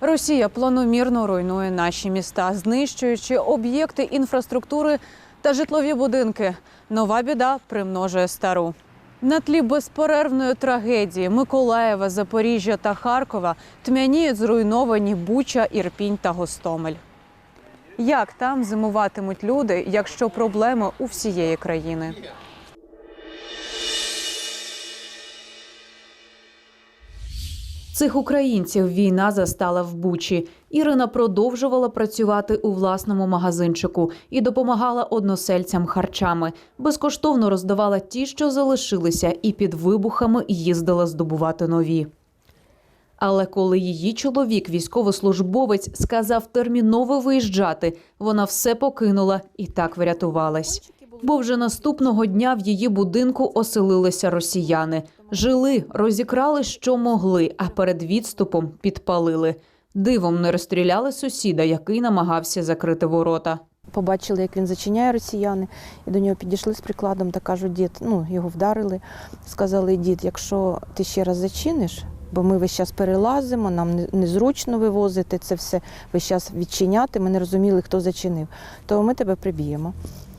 Росія планомірно руйнує наші міста, знищуючи об'єкти інфраструктури та житлові будинки. Нова біда примножує стару. На тлі безперервної трагедії Миколаєва, Запоріжжя та Харкова тьмяніють зруйновані Буча, Ірпінь та Гостомель. Як там зимуватимуть люди, якщо проблеми у всієї країни? Цих українців війна застала в Бучі. Ірина продовжувала працювати у власному магазинчику і допомагала односельцям харчами. Безкоштовно роздавала ті, що залишилися, і під вибухами їздила здобувати нові. Але коли її чоловік, військовослужбовець, сказав терміново виїжджати, вона все покинула і так врятувалась. Бо вже наступного дня в її будинку оселилися росіяни. Жили, розікрали, що могли, а перед відступом підпалили. Дивом не розстріляли сусіда, який намагався закрити ворота. Побачили, як він зачиняє росіяни, і до нього підійшли з прикладом та кажуть, дід, ну його вдарили. Сказали, дід, якщо ти ще раз зачиниш, бо ми весь час перелазимо, нам не- незручно вивозити це все, весь час відчиняти. Ми не розуміли, хто зачинив, то ми тебе приб'ємо.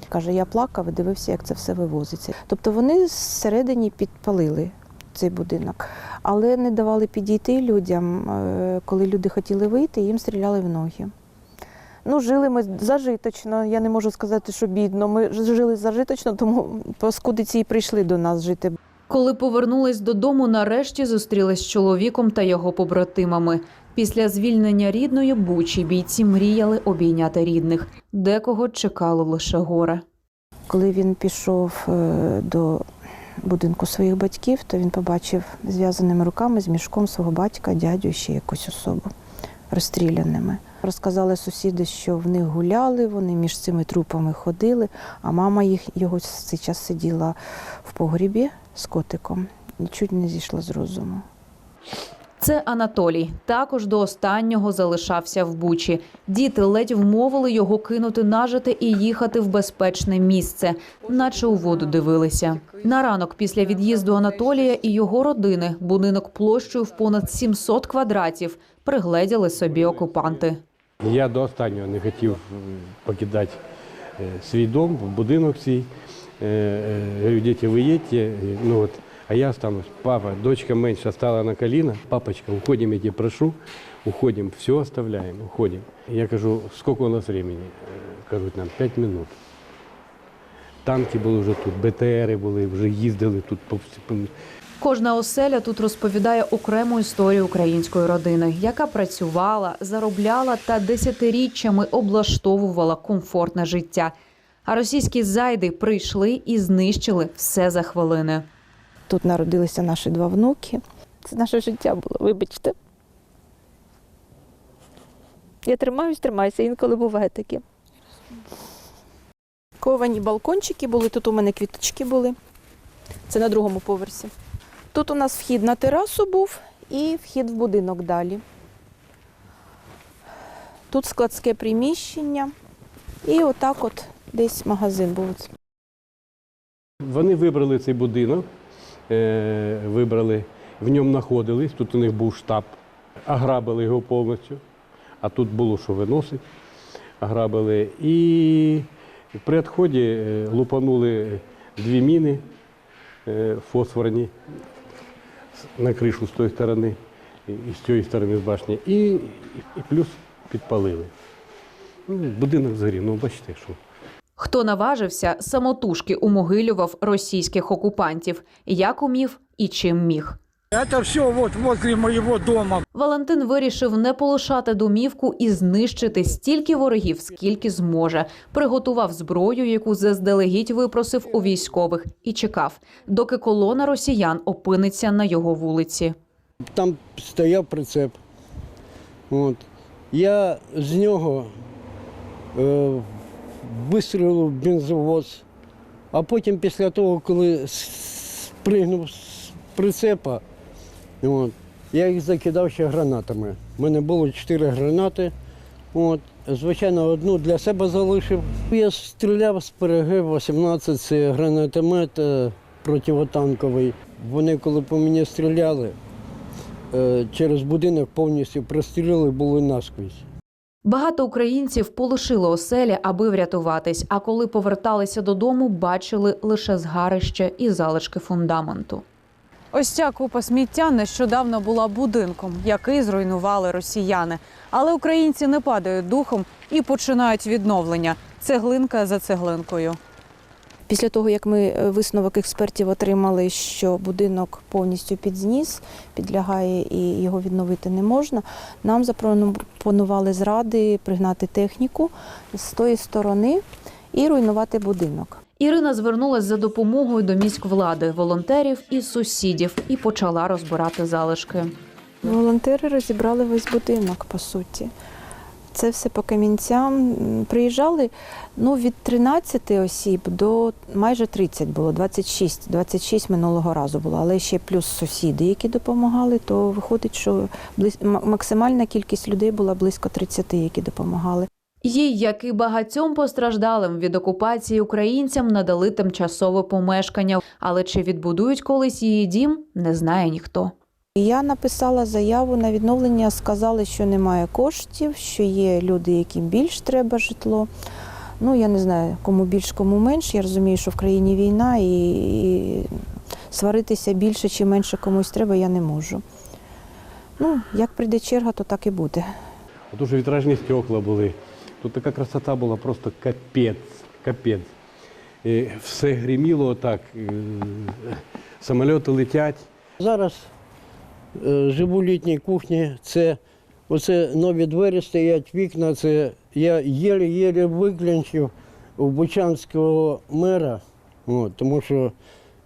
Каже, я плакав дивився, як це все вивозиться. Тобто вони зсередині підпалили цей будинок, але не давали підійти людям. Е, Коли люди хотіли вийти, їм стріляли в ноги. Ну, жили ми зажиточно. Я не можу сказати, що бідно. Ми жили зажиточно, тому паскудиці і прийшли до нас жити. Коли повернулись додому, нарешті зустрілись з чоловіком та його побратимами. Після звільнення рідної бучі бійці мріяли обійняти рідних. Декого чекало лише горе. Коли він пішов е, до будинку своїх батьків, то він побачив зв'язаними руками з мішком свого батька, дядю ще якусь особу розстріляними. Розказали сусіди, що в них гуляли, вони між цими трупами ходили, а мама їх його в цей час сиділа в погрібі з котиком і чуть не зійшла з розуму. Це Анатолій. Також до останнього залишався в Бучі. Діти ледь вмовили його кинути нажити і їхати в безпечне місце, наче у воду дивилися. На ранок після від'їзду Анатолія і його родини будинок площею в понад 700 квадратів пригледіли собі окупанти. Я до останнього не хотів покидати е, свій дом, будинок свій. Е, е, діти, ви їдьте, Е, ну от, а я останусь. Папа, дочка менша стала на коліна. Папочка, уходимо, я тебе прошу, уходимо, все оставляємо, уходимо. Я кажу, скільки у нас времени? Е, Кажуть нам, 5 минут. Танки були вже тут, БТРи були, вже їздили тут по Кожна оселя тут розповідає окрему історію української родини, яка працювала, заробляла та десятиріччями облаштовувала комфортне життя. А російські зайди прийшли і знищили все за хвилини. Тут народилися наші два внуки. Це наше життя було, вибачте. Я тримаюсь, тримаюся, інколи буває таке. Ковані балкончики були, тут у мене квіточки були. Це на другому поверсі. Тут у нас вхід на терасу був і вхід в будинок далі. Тут складське приміщення. І отак от десь магазин був. Вони вибрали цей будинок, вибрали, в ньому знаходились, тут у них був штаб, ограбили його повністю, а тут було що виносить, ограбили. І при відході е, лупанули дві міни е, фосфорні на кришу з тої сторони і з цієї сторони з башні, і, і плюс підпалили. Ну, будинок згорів, ну бачите, що. Хто наважився, самотужки умогилював російських окупантів, як умів і чим міг. Это все вот возле моего дома. Валентин вирішив не полишати домівку і знищити стільки ворогів, скільки зможе. Приготував зброю, яку заздалегідь випросив у військових, і чекав, доки колона росіян опиниться на його вулиці. Там стояв прицеп. От. Я з нього е, вистрілив бензовоз, а потім після того, коли спригнув з прицепа, от, я їх закидав ще гранатами. У мене було чотири гранати. От. Звичайно, одну для себе залишив. Я стріляв з ПРГ-18, це гранатомет е, противотанковий. Вони, коли по мені стріляли, е, через будинок повністю простріли були наскрізь. Багато українців полишили оселі, аби врятуватись. А коли поверталися додому, бачили лише згарище і залишки фундаменту. Ось ця купа сміття нещодавно була будинком, який зруйнували росіяни. Але українці не падають духом і починають відновлення цеглинка за цеглинкою. Після того, як ми е, висновок експертів отримали, що будинок повністю під зніс, підлягає і його відновити не можна, нам запропонували зради пригнати техніку з тої сторони і руйнувати будинок. Ірина звернулась за допомогою до міськвлади, волонтерів і сусідів і почала розбирати залишки. Волонтери розібрали весь будинок, по суті. Це все по камінцям. Приїжджали ну, від 13 осіб до майже 30 було, 26. 26 минулого разу було, але ще плюс сусіди, які допомагали, то виходить, що максимальна кількість людей була близько 30, які допомагали. Їй, як і багатьом постраждалим від окупації українцям, надали тимчасове помешкання. Але чи відбудують колись її дім, не знає ніхто. Я написала заяву на відновлення, сказали, що немає коштів, що є люди, яким більш треба житло. Ну, я не знаю, кому більш, кому менш. Я розумію, що в країні війна і, і сваритися більше чи менше комусь треба, я не можу. Ну, як прийде черга, то так і буде. Тут же вітражні стекла були. Тут така красота була, просто капець, капець. І все гриміло отак, е, самольоти летять. Зараз е, живу в літній кухні, це оце нові двері стоять, вікна. Це я єле-єле виключив у Бучанського мера, от, тому що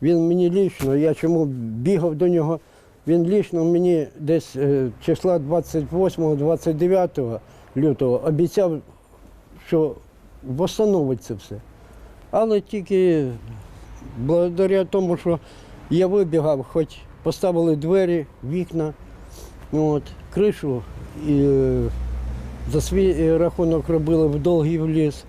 він мені лічно, я чому бігав до нього, він лічно мені десь е, числа 28-29 лютого обіцяв, що встановить це все. Але тільки благодаря тому, що я вибігав, хоч поставили двері, вікна, от, кришу і е, за свій е, рахунок робили в довгий в ліс.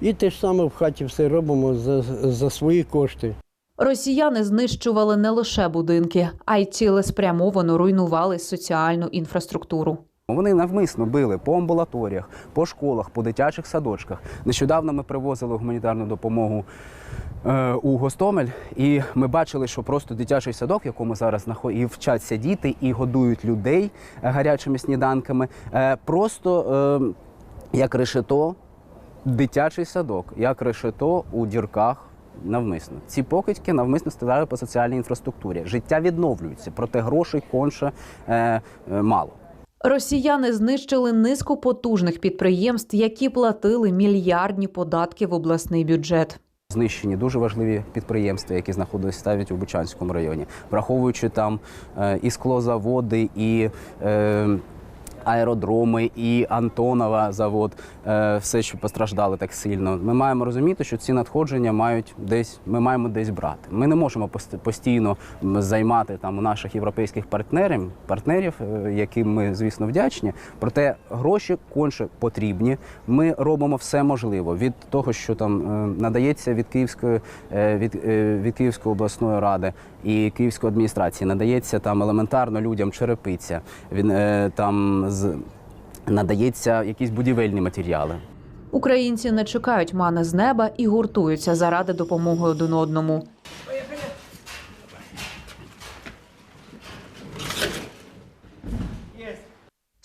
І те ж саме в хаті все робимо за, за свої кошти. Росіяни знищували не лише будинки, а й цілеспрямовано руйнували соціальну інфраструктуру. Вони навмисно били по амбулаторіях, по школах, по дитячих садочках. Нещодавно ми привозили гуманітарну допомогу е, у Гостомель, і ми бачили, що просто дитячий садок, в якому зараз і вчаться діти і годують людей гарячими сніданками, е, просто е, як решето, дитячий садок, як решето у дірках. Навмисно ці покидьки навмисно страждають по соціальній інфраструктурі. Життя відновлюється, проте грошей конче е, е, мало. Росіяни знищили низку потужних підприємств, які платили мільярдні податки в обласний бюджет. Знищені дуже важливі підприємства, які знаходилися навіть у Бучанському районі, враховуючи там е, і склозаводи, і е, аеродроми, і Антонова завод, е, все, що постраждали так сильно. Ми маємо розуміти, що ці надходження мають десь, ми маємо десь брати. Ми не можемо постійно займати там у наших європейських партнерів, партнерів, е, яким ми, звісно, вдячні. Проте гроші конче потрібні. Ми робимо все можливе від того, що там е, надається від Київської від, від Київської обласної ради і Київської адміністрації, надається там елементарно людям черепиця. Він там надається якісь будівельні матеріали. Українці не чекають мани з неба і гуртуються заради допомоги один одному.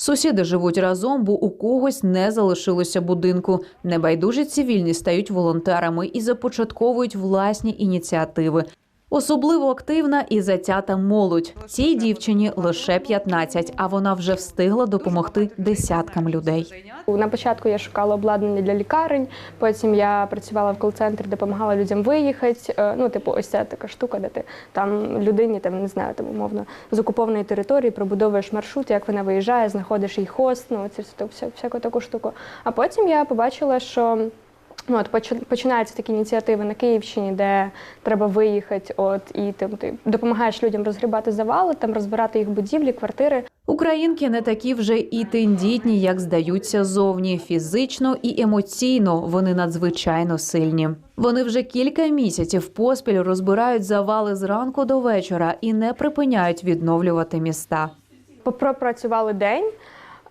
Сусіди живуть разом, бо у когось не залишилося будинку. Небайдужі цивільні стають волонтерами і започатковують власні ініціативи. Особливо активна і затята молодь. Цій дівчині лише 15, а вона вже встигла допомогти десяткам людей. На початку я шукала обладнання для лікарень, потім я працювала в кол-центрі, допомагала людям виїхати. Е, Ну, типу, ось ця така штука, де ти там людині, там не знаю, там умовно з окупованої території пробудовуєш маршрут, як вона виїжджає, знаходиш їй хост, ну це всяку таку штуку. А потім я побачила, що. Ну, от поч- починаються такі ініціативи на Київщині, де треба виїхати, от і ти, ти допомагаєш людям розгрібати завали, там розбирати їх будівлі, квартири. Українки не такі вже і тендітні, як здаються зовні. Фізично і емоційно вони надзвичайно сильні. Вони вже кілька місяців поспіль розбирають завали зранку до вечора і не припиняють відновлювати міста. пропрацювали день.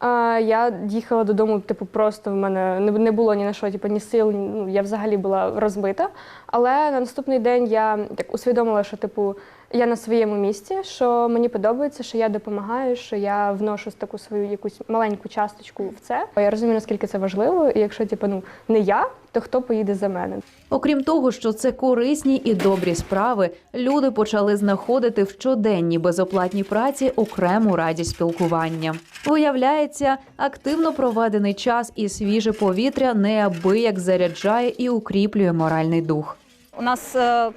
А, Я їхала додому, типу, просто в мене не- не було ні на що, типу, ні сил, ну, я взагалі була розбита. Але на наступний день я так усвідомила, що типу я на своєму місці, що мені подобається, що я допомагаю, що я вношу таку свою якусь маленьку часточку в це. Я розумію, наскільки це важливо, і якщо типу, ну не я, то хто поїде за мене? Окрім того, що це корисні і добрі справи, люди почали знаходити в щоденній безоплатній праці окрему радість спілкування. Виявляється, активно проведений час і свіже повітря неабияк заряджає і укріплює моральний дух. У нас е,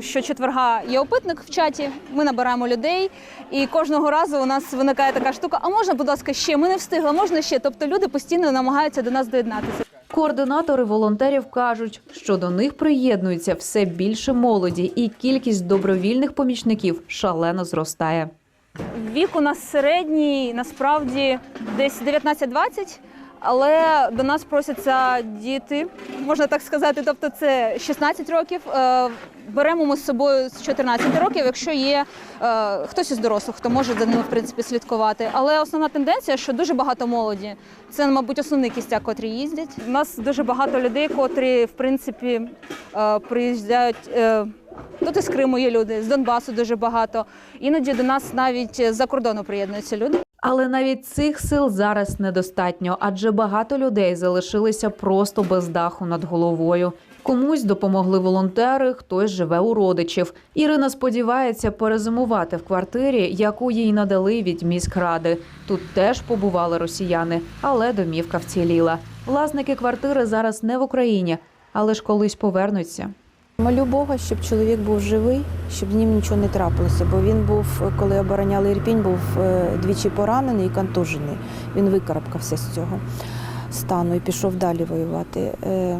щочетверга є опитник в чаті. Ми набираємо людей, і кожного разу у нас виникає така штука: а можна, будь ласка, ще? Ми не встигли, можна ще. Тобто люди постійно намагаються до нас доєднатися. Координатори волонтерів кажуть, що до них приєднується все більше молоді, і кількість добровільних помічників шалено зростає. Вік у нас середній, насправді десь 19-20, але до нас просяться діти, можна так сказати. Тобто це 16 років. Е, Беремо ми з собою з 14 років, якщо є е, хтось із дорослих, хто може за ними в принципі слідкувати. Але основна тенденція, що дуже багато молоді. Це, мабуть, основний кістяк, котрі їздять. У нас дуже багато людей, котрі в принципі е, приїжджають. Е, Тут із Криму є люди, з Донбасу дуже багато. Іноді до нас навіть з-за кордону приєднуються люди. Але навіть цих сил зараз недостатньо, адже багато людей залишилися просто без даху над головою. Комусь допомогли волонтери, хтось живе у родичів. Ірина сподівається перезимувати в квартирі, яку їй надали від міськради. Тут теж побували росіяни, але домівка вціліла. Власники квартири зараз не в Україні, але ж колись повернуться. Молю Бога, щоб чоловік був живий, щоб з ним нічого не трапилося, бо він був, коли обороняли Ірпінь, був е, двічі поранений і контужений. Він викарабкався з цього стану і пішов далі воювати. Е,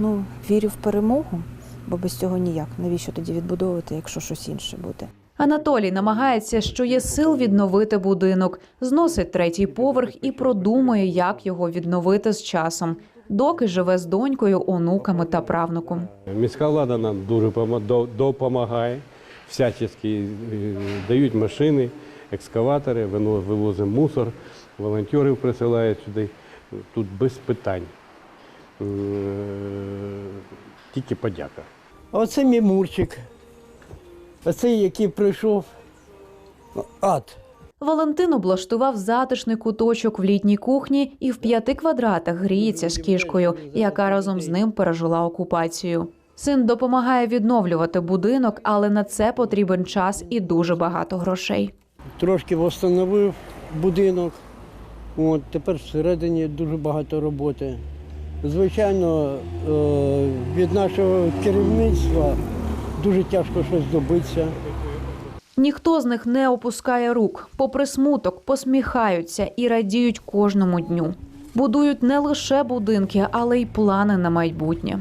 Ну, вірю в перемогу, бо без цього ніяк. Навіщо тоді відбудовувати, якщо щось інше буде? Анатолій намагається, що є сил відновити будинок, зносить третій поверх і продумує, як його відновити з часом, доки живе з донькою, онуками та правнуком. Міська влада нам дуже допомагає, всячески е, дають машини, екскаватори, вивозимо мусор, волонтерів присилають сюди. Тут без питань. Е, Тільки подяка. Оце мій Мурчик. Оце який прийшов ад. Валентин облаштував затишний куточок в літній кухні і в п'яти квадратах гріється з кішкою, яка разом з ним пережила окупацію. Син допомагає відновлювати будинок, але на це потрібен час і дуже багато грошей. Трошки встановив будинок. От, тепер всередині дуже багато роботи. Звичайно, е, від нашого керівництва дуже тяжко щось добитися. Ніхто з них не опускає рук, попри смуток, посміхаються і радіють кожному дню. Будують не лише будинки, але й плани на майбутнє.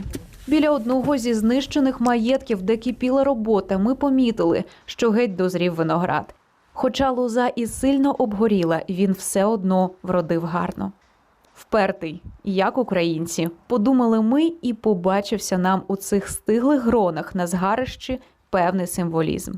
Біля одного зі знищених маєтків, де кипіла робота, ми помітили, що геть дозрів виноград. Хоча лоза і сильно обгоріла, він все одно вродив гарно. Впертий, як українці, подумали ми, і побачився нам у цих стиглих гронах на згарищі певний символізм.